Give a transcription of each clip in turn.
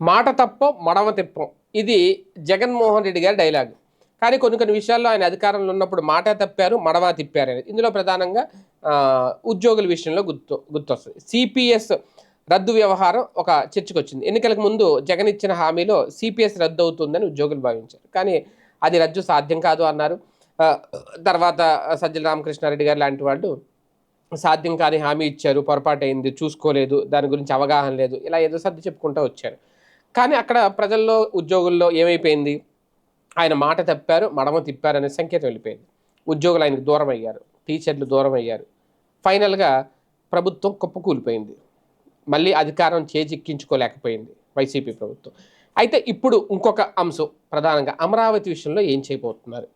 మాట తప్పో మడవ తిప్పం. ఇది జగన్మోహన్ రెడ్డి గారి డైలాగ్. కానీ కొన్ని కొన్ని విషయాల్లో ఆయన అధికారంలో ఉన్నప్పుడు మాట తప్పారు మడవ తిప్పారు అనేది. ఇందులో ప్రధానంగా ఉద్యోగుల విషయంలో గుర్తు గుర్తొస్తుంది. సిపిఎస్ రద్దు వ్యవహారం ఒక చర్చకు వచ్చింది ఎన్నికలకు ముందు జగన్ ఇచ్చిన హామీలో సిపిఎస్ రద్దు అవుతుందని ఉద్యోగులు భావించారు. కానీ అది రద్దు సాధ్యం కాదు అన్నారు. తర్వాత సజ్జల రామకృష్ణారెడ్డి గారు లాంటి వాళ్ళు సాధ్యం కాని హామీ ఇచ్చారు పొరపాటు అయింది చూసుకోలేదు దాని గురించి అవగాహన లేదు ఇలా ఏదో సర్ది చెప్పుకుంటూ వచ్చారు. కానీ అక్కడ ప్రజల్లో ఉద్యోగుల్లో ఏమైపోయింది? ఆయన మాట తప్పారు మడమ తిప్పారు అనే సంకేతం వెళ్ళిపోయింది. ఉద్యోగులు ఆయనకు దూరం అయ్యారు టీచర్లు దూరం అయ్యారు. ఫైనల్గా ప్రభుత్వం కుప్పకూలిపోయింది. మళ్ళీ అధికారం చేజిక్కించుకోలేకపోయింది వైసీపీ ప్రభుత్వం. అయితే ఇప్పుడు ఇంకొక అంశం ప్రధానంగా అమరావతి విషయంలో ఏం చేయబోతున్నారు?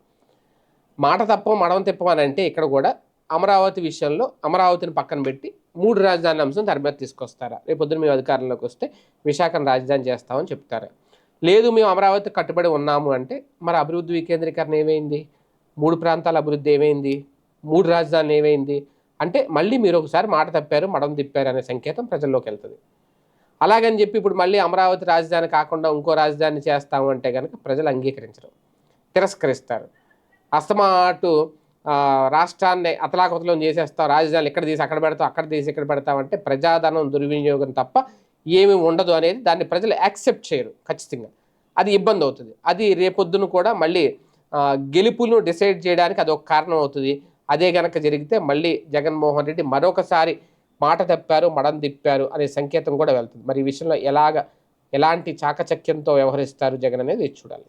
మాట తప్ప మడమ తిప్పమని అంటే ఇక్కడ కూడా అమరావతి విషయంలో అమరావతిని పక్కన పెట్టి మూడు రాజధానుల అంశం తెర తీసుకొస్తారా? రేపు మేము అధికారంలోకి వస్తే విశాఖను రాజధాని చేస్తామని చెప్తారా. లేదు మేము అమరావతి కట్టుబడి ఉన్నాము అంటే మరి అభివృద్ధి వికేంద్రీకరణ ఏమైంది? మూడు ప్రాంతాల అభివృద్ధి ఏమైంది? మూడు రాజధానులు ఏమైంది? అంటే మళ్ళీ మీరు ఒకసారి మాట తప్పారు మడం తిప్పారు అనే సంకేతం ప్రజల్లోకి వెళ్తుంది. అలాగని చెప్పి ఇప్పుడు మళ్ళీ అమరావతి రాజధాని కాకుండా ఇంకో రాజధాని చేస్తాము అంటే కనుక ప్రజలు అంగీకరించరు తిరస్కరిస్తారు. అస్తమాటు రాష్ట్రాన్ని అతలాకుతలం చేసేస్తావు రాజధానులు ఎక్కడ తీసి అక్కడ పెడతావు అక్కడ తీసి ఇక్కడ పెడతాం అంటే ప్రజాధనం దుర్వినియోగం తప్ప ఏమి ఉండదు అనేది దాన్ని ప్రజలు యాక్సెప్ట్ చేయరు ఖచ్చితంగా. అది ఇబ్బంది అవుతుంది. అది రేపొద్దున కూడా మళ్ళీ గెలుపులను డిసైడ్ చేయడానికి అది ఒక కారణం అవుతుంది. అదే కనుక జరిగితే మళ్ళీ జగన్మోహన్ రెడ్డి మరొకసారి మాట తప్పారు మడం తిప్పారు అనే సంకేతం కూడా వెళ్తుంది. మరి ఈ విషయంలో ఎలాగ ఎలాంటి చాకచక్యంతో వ్యవహరిస్తారు జగన్ అనేది చూడాలి.